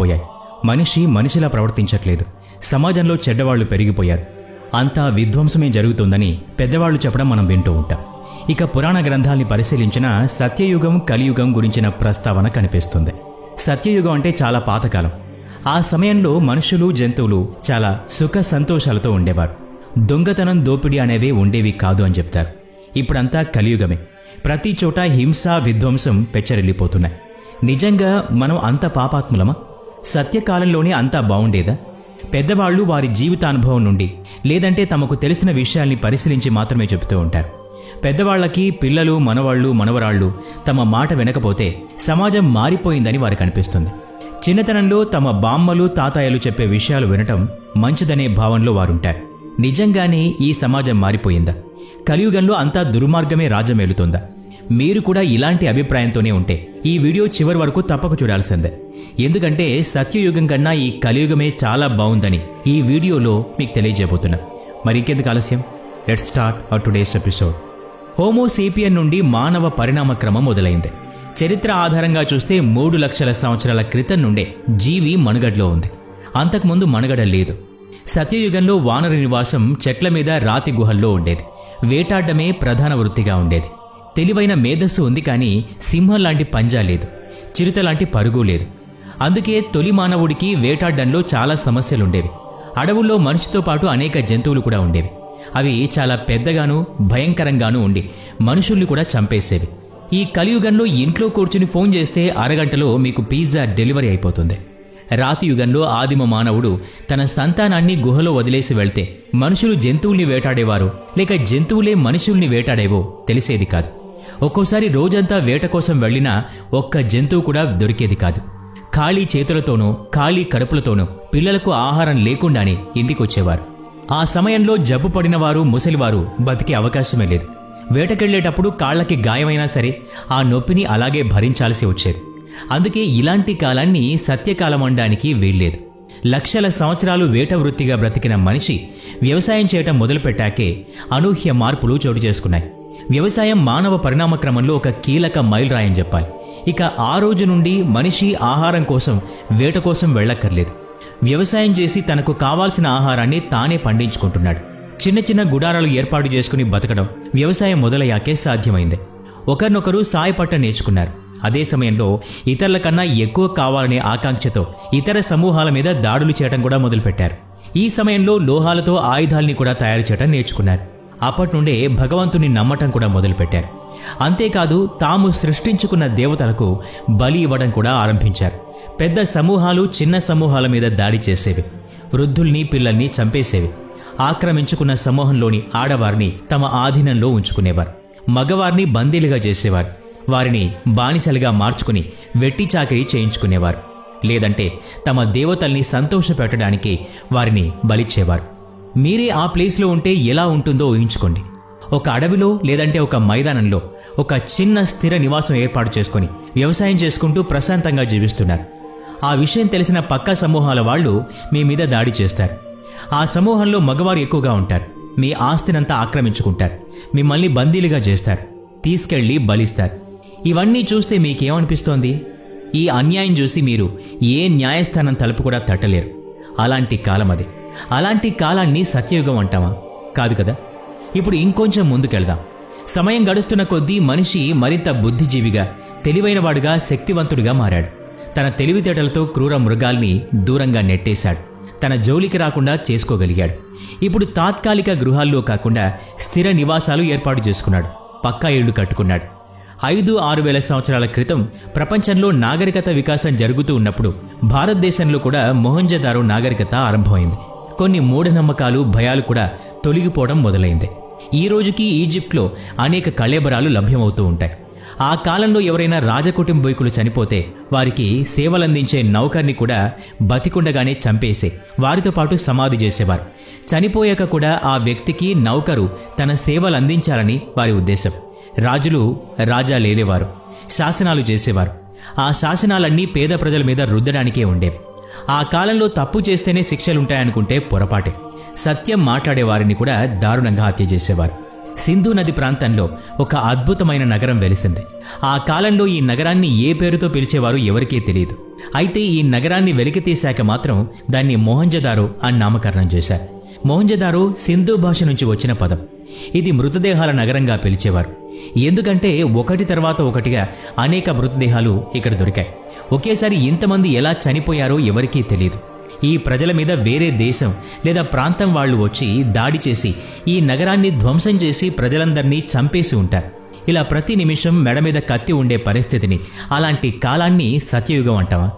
మారిపోయాయి మనిషి మనిషిలా ప్రవర్తించట్లేదు. సమాజంలో చెడ్డవాళ్ళు పెరిగిపోయారు. అంతా విధ్వంసమే జరుగుతుందని పెద్దవాళ్ళు చెప్పడం మనం వింటూ ఉంటాం. ఇక పురాణ గ్రంథాల్ని పరిశీలించిన సత్యయుగం కలియుగం గురించిన ప్రస్తావన కనిపిస్తుంది. సత్యయుగం అంటే చాలా పాతకాలం. ఆ సమయంలో మనుషులు జంతువులు చాలా సుఖ సంతోషాలతో ఉండేవారు. దొంగతనం దోపిడీ అనేవి ఉండేవి కాదు అని చెప్తారు. ఇప్పుడంతా కలియుగమే. ప్రతి చోట హింస విధ్వంసం పెచ్చరిల్లిపోతున్నాయి. నిజంగా మనం అంత పాపాత్ములమా? సత్యకాలంలోనే అంతా బాగుండేదా పెద్దవాళ్ళు వారి జీవితానుభవం నుండి లేదంటే తమకు తెలిసిన విషయాల్ని పరిశీలించి మాత్రమే చెబుతూ ఉంటారు. పెద్దవాళ్ళకి పిల్లలు మనవాళ్ళు మనవరాళ్ళు తమ మాట వినకపోతే సమాజం మారిపోయిందని వారికి అనిపిస్తుంది. చిన్నతనంలో తమ బామ్మలు తాతాయలు చెప్పే విషయాలు వినటం మంచిదనే భావనలో వారుంటారు. నిజంగానే ఈ సమాజం మారిపోయిందా? కలియుగంలో అంతా దుర్మార్గమే రాజ్యమేలుతుందా మీరు కూడా ఇలాంటి అభిప్రాయంతోనే ఉంటే ఈ వీడియో చివరి వరకు తప్పక చూడాల్సిందే. ఎందుకంటే సత్యయుగం కన్నా ఈ కలియుగమే చాలా బాగుందని ఈ వీడియోలో మీకు తెలియజేయబోతున్నా. మరి ఇంకెందుకు ఆలస్యం? Let start our today's episode homo sapien నుండి మానవ పరిణామ క్రమం మొదలైంది. చరిత్ర ఆధారంగా చూస్తే మూడు లక్షల సంవత్సరాల క్రితం నుండే జీవి మనుగడలో ఉంది. అంతకుముందు మనుగడ లేదు. సత్యయుగంలో వానర నివాసం చెట్ల మీద రాతి గుహల్లో ఉండేది. వేటాడమే ప్రధాన వృత్తిగా ఉండేది. తెలివైన మేధస్సు ఉంది కానీ సింహం లాంటి పంజా లేదు. చిరుత లాంటి పరుగు లేదు. అందుకే తొలి మానవుడికి వేటాడడంలో చాలా సమస్యలుండేవి. అడవుల్లో మనిషితో పాటు అనేక జంతువులు కూడా ఉండేవి. అవి చాలా పెద్దగాను భయంకరంగానూ ఉండి మనుషుల్ని కూడా చంపేసేవి. ఈ కలియుగంలో ఇంట్లో కూర్చుని ఫోన్ చేస్తే అరగంటలో మీకు పిజ్జా డెలివరీ అయిపోతుంది. రాతి యుగంలో ఆదిమ మానవుడు తన సంతానాన్ని గుహలో వదిలేసి వెళ్తే మనుషులు జంతువుల్ని వేటాడేవారు. లేక జంతువులే మనుషుల్ని వేటాడేవో తెలిసేది కాదు. ఒక్కోసారి రోజంతా వేట కోసం వెళ్ళినా ఒక్క జంతువు కూడా దొరికేది కాదు. ఖాళీ చేతులతోనూ ఖాళీ కడుపులతోనూ పిల్లలకు ఆహారం లేకుండానే ఇంటికొచ్చేవారు. ఆ సమయంలో జబ్బు పడినవారు ముసలివారు బతికే అవకాశమే లేదు. వేటకెళ్ళేటప్పుడు కాళ్ళకి గాయమైనా సరే ఆ నొప్పిని అలాగే భరించాల్సి వచ్చేది. అందుకే ఇలాంటి కాలాన్ని సత్యకాలం అనడానికి వీల్లేదు. లక్షల సంవత్సరాలు వేట వృత్తిగా బ్రతికిన మనిషి వ్యవసాయం చేయటం మొదలుపెట్టాకే అనూహ్య మార్పులు చోటు చేసుకున్నాయి. వ్యవసాయం మానవ పరిణామ క్రమంలో ఒక కీలక మైలురాయని చెప్పాలి. ఇక ఆ రోజు నుండి మనిషి ఆహారం కోసం వేట కోసం వెళ్ళక్కర్లేదు. వ్యవసాయం చేసి తనకు కావాల్సిన ఆహారాన్ని తానే పండించుకుంటున్నాడు. చిన్న చిన్న గుడారాలు ఏర్పాటు చేసుకుని బతకడం వ్యవసాయం మొదలయ్యాకే సాధ్యమైంది. ఒకరినొకరు సాయపట్ట నేర్చుకున్నారు. అదే సమయంలో ఇతరుల కన్నా ఎక్కువ కావాలనే ఆకాంక్షతో ఇతర సమూహాల మీద దాడులు చేయడం కూడా మొదలుపెట్టారు. ఈ సమయంలో లోహాలతో ఆయుధాల్ని కూడా తయారు చేయడం నేర్చుకున్నారు. అప్పటి నుండే భగవంతుని నమ్మటం కూడా మొదలుపెట్టారు. అంతేకాదు తాము సృష్టించుకున్న దేవతలకు బలి ఇవ్వడం కూడా ఆరంభించారు. పెద్ద సమూహాలు చిన్న సమూహాల మీద దాడి చేసేవి. వృద్ధుల్ని పిల్లల్ని చంపేసేవి. ఆక్రమించుకున్న సమూహంలోని ఆడవారిని తమ ఆధీనంలో ఉంచుకునేవారు. మగవారిని బందీలుగా చేసేవారు. వారిని బానిసలుగా మార్చుకుని వెట్టి చాకిరీ చేయించుకునేవారు. లేదంటే తమ దేవతల్ని సంతోషపెట్టడానికి వారిని బలిచ్చేవారు. మీరే ఆ ప్లేస్లో ఉంటే ఎలా ఉంటుందో ఊహించుకోండి. ఒక అడవిలో లేదంటే ఒక మైదానంలో ఒక చిన్న స్థిర నివాసం ఏర్పాటు చేసుకొని వ్యవసాయం చేసుకుంటూ ప్రశాంతంగా జీవిస్తున్నారు. ఆ విషయం తెలిసిన పక్క సమూహాల వాళ్ళు మీ మీద దాడి చేస్తారు. ఆ సమూహంలో మగవారు ఎక్కువగా ఉంటారు. మీ ఆస్తినంతా ఆక్రమించుకుంటారు. మిమ్మల్ని బందీలుగా చేస్తారు. తీసుకెళ్ళి బలిస్తారు. ఇవన్నీ చూస్తే మీకేమనిపిస్తోంది? ఈ అన్యాయం చూసి మీరు ఏ న్యాయస్థానం తలుపు కూడా తట్టలేరు. అలాంటి కాలం అది. అలాంటి కాలాన్ని సత్యయుగం అంటామా కాదు కదా. ఇప్పుడు ఇంకొంచెం ముందుకెళ్దాం. సమయం గడుస్తున్న కొద్దీ మనిషి మరింత బుద్ధిజీవిగా తెలివైనవాడుగా శక్తివంతుడిగా మారాడు. తన తెలివితేటలతో క్రూర మృగాల్ని దూరంగా నెట్టేశాడు. తన జోలికి రాకుండా చేసుకోగలిగాడు. ఇప్పుడు తాత్కాలిక గృహాల్లో కాకుండా స్థిర నివాసాలు ఏర్పాటు చేసుకున్నాడు. పక్కా ఇళ్ళు కట్టుకున్నాడు. ఐదు ఆరు వేల సంవత్సరాల క్రితం ప్రపంచంలో నాగరికత వికాసం జరుగుతూ ఉన్నప్పుడు భారతదేశంలో కూడా మొహంజదారో నాగరికత ఆరంభమైంది. కొన్ని మూఢనమ్మకాలు భయాలు కూడా తొలగిపోవడం మొదలైంది. ఈ రోజుకి ఈజిప్ట్లో అనేక కళేబరాలు లభ్యమవుతూ ఉంటాయి. ఆ కాలంలో ఎవరైనా రాజకుటుంబీకులు చనిపోతే వారికి సేవలందించే నౌకర్ని కూడా బతికుండగానే చంపేసి వారితో పాటు సమాధి చేసేవారు. చనిపోయాక కూడా ఆ వ్యక్తికి నౌకరు తన సేవలు అందించాలని వారి ఉద్దేశం. రాజులు రాజా లేలేవారు. శాసనాలు చేసేవారు. ఆ శాసనాలన్నీ పేద ప్రజల మీద రుద్దడానికే ఉండేవి. ఆ కాలంలో తప్పు చేస్తేనే శిక్షలుంటాయనుకుంటే పొరపాటే. సత్యం మాట్లాడే వారిని కూడా దారుణంగా హత్య చేసేవారు. సింధు నది ప్రాంతంలో ఒక అద్భుతమైన నగరం వెలిసింది. ఆ కాలంలో ఈ నగరాన్ని ఏ పేరుతో పిలిచేవారు ఎవరికీ తెలియదు. అయితే ఈ నగరాన్ని వెలికితీశాక మాత్రం దాన్ని మొహంజదారో అని నామకరణం చేశారు. మొహంజదారో సింధు భాష నుంచి వచ్చిన పదం. ఇది మృతదేహాల నగరంగా పిలిచేవారు. ఎందుకంటే ఒకటి తర్వాత ఒకటిగా అనేక మృతదేహాలు ఇక్కడ దొరికాయి. ఒకేసారి ఇంతమంది ఎలా చనిపోయారో ఎవరికీ తెలియదు ఈ ప్రజల మీద వేరే దేశం లేదా ప్రాంతం వాళ్ళు వచ్చి దాడి చేసి ఈ నగరాన్ని ధ్వంసం చేసి ప్రజలందరినీ చంపేసి ఉంటారు. ఇలా ప్రతి నిమిషం మెడ మీద కత్తి ఉండే పరిస్థితిని అలాంటి కాలాన్ని సత్యయుగం అంటావా?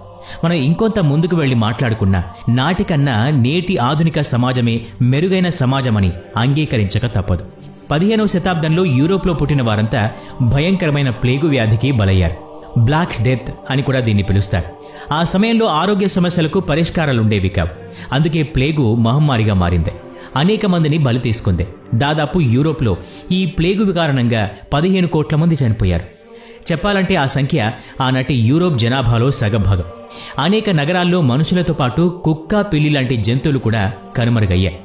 మనం ఇంకొంత ముందుకు వెళ్ళి మాట్లాడుకున్నా నాటికన్నా నేటి ఆధునిక సమాజమే మెరుగైన సమాజమని అంగీకరించక తప్పదు. పదిహేనవ శతాబ్దంలో యూరోప్లో పుట్టిన వారంతా భయంకరమైన ప్లేగు వ్యాధికి బలయ్యారు. బ్లాక్ డెత్ అని కూడా దీన్ని పిలుస్తారు. ఆ సమయంలో ఆరోగ్య సమస్యలకు పరిష్కారాలుండేవి కావు. అందుకే ప్లేగు మహమ్మారిగా మారింది. అనేక మందిని బలి తీసుకుంది. దాదాపు యూరోప్లో ఈ ప్లేగు కారణంగా పదిహేను కోట్ల మంది చనిపోయారు. చెప్పాలంటే ఆ సంఖ్య ఆనాటి యూరోప్ జనాభాలో సగభాగం. అనేక నగరాల్లో మనుషులతో పాటు కుక్క పిల్లి లాంటి జంతువులు కూడా కనుమరుగయ్యాయి.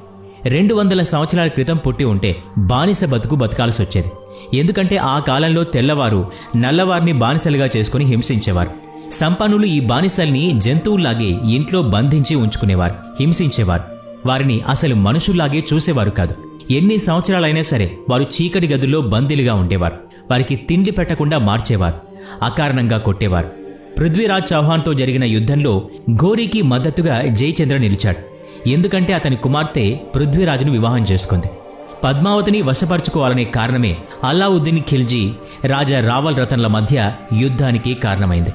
రెండు వందల సంవత్సరాల క్రితం పుట్టి ఉంటే బానిస బతుకు బతకాల్సి వచ్చేది ఎందుకంటే ఆ కాలంలో తెల్లవారు నల్లవారిని బానిసలుగా చేసుకుని హింసించేవారు. సంపన్నులు ఈ బానిసల్ని జంతువుల్లాగే ఇంట్లో బంధించి ఉంచుకునేవారు హింసించేవారు. వారిని అసలు మనుషుల్లాగే చూసేవారు కాదు. ఎన్ని సంవత్సరాలైనా సరే వారు చీకటి గదుల్లో బందీలుగా ఉండేవారు. వారికి తిండి పెట్టకుండా మార్చేవారు అకారణంగా కొట్టేవారు. పృథ్వీరాజ్ చౌహాన్తో జరిగిన యుద్ధంలో ఘోరీకి మద్దతుగా జయచంద్ర నిలిచాడు. ఎందుకంటే అతని కుమార్తె పృథ్వీరాజును వివాహం చేసుకుంది. పద్మావతిని వశపరుచుకోవాలనే కారణమే అల్లావుద్దీన్ ఖిల్జీ రాజా రావల్ రతన్ల మధ్య యుద్ధానికి కారణమైంది.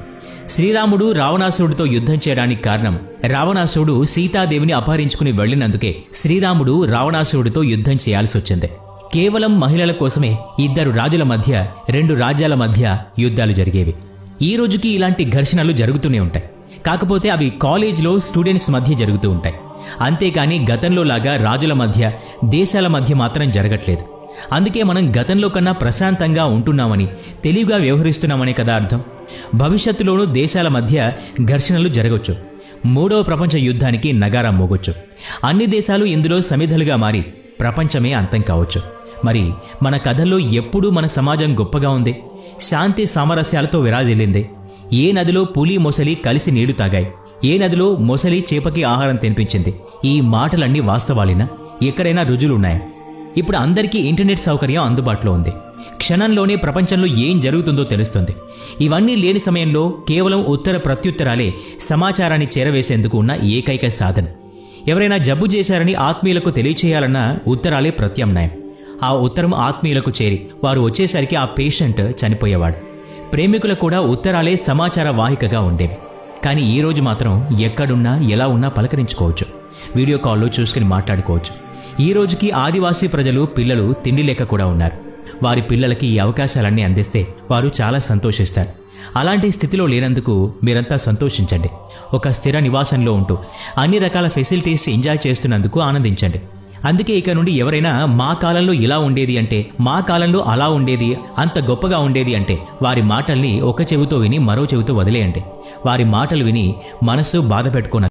శ్రీరాముడు రావణాసురుడితో యుద్ధం చేయడానికి కారణం రావణాసురుడు సీతాదేవిని అపహరించుకుని వెళ్ళినందుకే శ్రీరాముడు రావణాసురుడితో యుద్ధం చేయాల్సి వచ్చింది. కేవలం మహిళల కోసమే ఇద్దరు రాజుల మధ్య రెండు రాజ్యాల మధ్య యుద్ధాలు జరిగేవి. ఈ రోజుకి ఇలాంటి ఘర్షణలు జరుగుతూనే ఉంటాయి. కాకపోతే అవి కాలేజ్లో స్టూడెంట్స్ మధ్య జరుగుతూ ఉంటాయి. అంతేకాని గతంలో లాగా రాజుల మధ్య దేశాల మధ్య మాత్రం జరగట్లేదు. అందుకే మనం గతంలో కన్నా ప్రశాంతంగా ఉంటున్నామని తెలివిగా వ్యవహరిస్తున్నామనే కదా అర్థం. భవిష్యత్తులోనూ దేశాల మధ్య ఘర్షణలు జరగవచ్చు మూడవ ప్రపంచ యుద్ధానికి నగారం మోగొచ్చు. అన్ని దేశాలు ఇందులో సమిధలుగా మారి ప్రపంచమే అంతం కావచ్చు. మరి మన కథల్లో ఎప్పుడూ మన సమాజం గొప్పగా ఉంది? శాంతి సామరస్యాలతో విరాజిల్లింది. ఏ నదిలో పులి మొసలి కలిసి నీళ్ళు తాగాయి? ఏ నదిలో మొసలి చేపకి ఆహారం తినిపించింది? ఈ మాటలన్నీ వాస్తవాలేనా? ఎక్కడైనా రుజువులున్నాయా? ఇప్పుడు అందరికీ ఇంటర్నెట్ సౌకర్యం అందుబాటులో ఉంది. క్షణంలోనే ప్రపంచంలో ఏం జరుగుతుందో తెలుస్తుంది. ఇవన్నీ లేని సమయంలో కేవలం ఉత్తర ప్రత్యుత్తరాలే సమాచారాన్ని చేరవేసేందుకు ఉన్న ఏకైక సాధన. ఎవరైనా జబ్బు చేశారని ఆత్మీయులకు తెలియచేయాలన్న ఉత్తరాలే ప్రత్యామ్నాయం. ఆ ఉత్తరం ఆత్మీయులకు చేరి వారు వచ్చేసరికి ఆ పేషెంట్ చనిపోయేవాడు. ప్రేమికులు కూడా ఉత్తరాలే సమాచార వాహికగా ఉండేవి. కానీ ఈరోజు మాత్రం ఎక్కడున్నా ఎలా ఉన్నా పలకరించుకోవచ్చు. వీడియో కాల్లో చూసుకుని మాట్లాడుకోవచ్చు. ఈ రోజుకి ఆదివాసీ ప్రజలు పిల్లలు తిండి లేక కూడా ఉన్నారు. వారి పిల్లలకి ఈ అవకాశాలన్నీ అందిస్తే వారు చాలా సంతోషిస్తారు. అలాంటి స్థితిలో లేనందుకు మీరంతా సంతోషించండి. ఒక స్థిర నివాసంలో ఉంటూ అన్ని రకాల ఫెసిలిటీస్ ఎంజాయ్ చేస్తున్నందుకు ఆనందించండి. అందుకే ఇక నుండి ఎవరైనా మా కాలంలో ఇలా ఉండేది అంటే మా కాలంలో అలా ఉండేది అంత గొప్పగా ఉండేది అంటే వారి మాటల్ని ఒక చెవితో విని మరో చెవితో వదిలేయండి. వారి మాటలు విని మనస్సు బాధ పెట్టుకోన